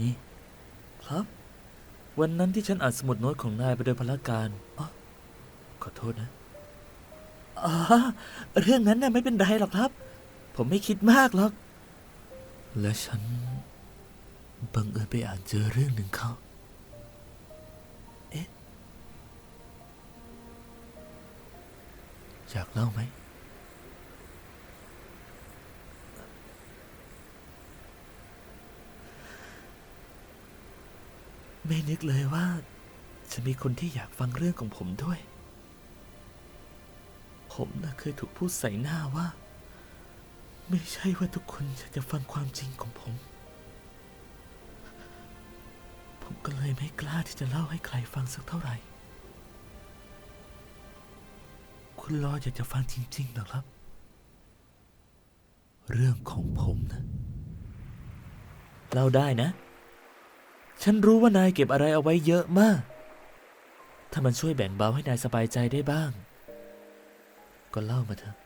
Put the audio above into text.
นี่ครับ วันนั้นที่ฉันอ่านสมุดโน้ตของนายไปโดยพละการอ๋อขอโทษนะอ๋อเรื่องนั้นน่ะไม่เป็นไรหรอกครับ ผมไม่คิดมากหรอก และฉันบังเอิญไปอ่านเจอเรื่องหนึ่งเขาเอ๊ะอยากเล่าไหม ไม่นึกเลยว่า จะมีคนที่อยากฟังเรื่องของผมด้วย ผมน่ะเคยถูกพูดใส่หน้าว่า ไม่ใช่ว่าทุกคนอยากจะฟังความจริงของผม ผมก็เลยไม่กล้าที่จะเล่าให้ใครฟังสักเท่าไหร่ คุณรออยากจะฟังจริงๆหรอครับ เรื่องของผมนะ เล่าได้นะ ฉันรู้ว่านายเก็บอะไรเอาไว้เยอะมาก ถ้ามันช่วยแบ่งเบาให้นายสบายใจได้บ้าง ก็เล่ามาเถอะ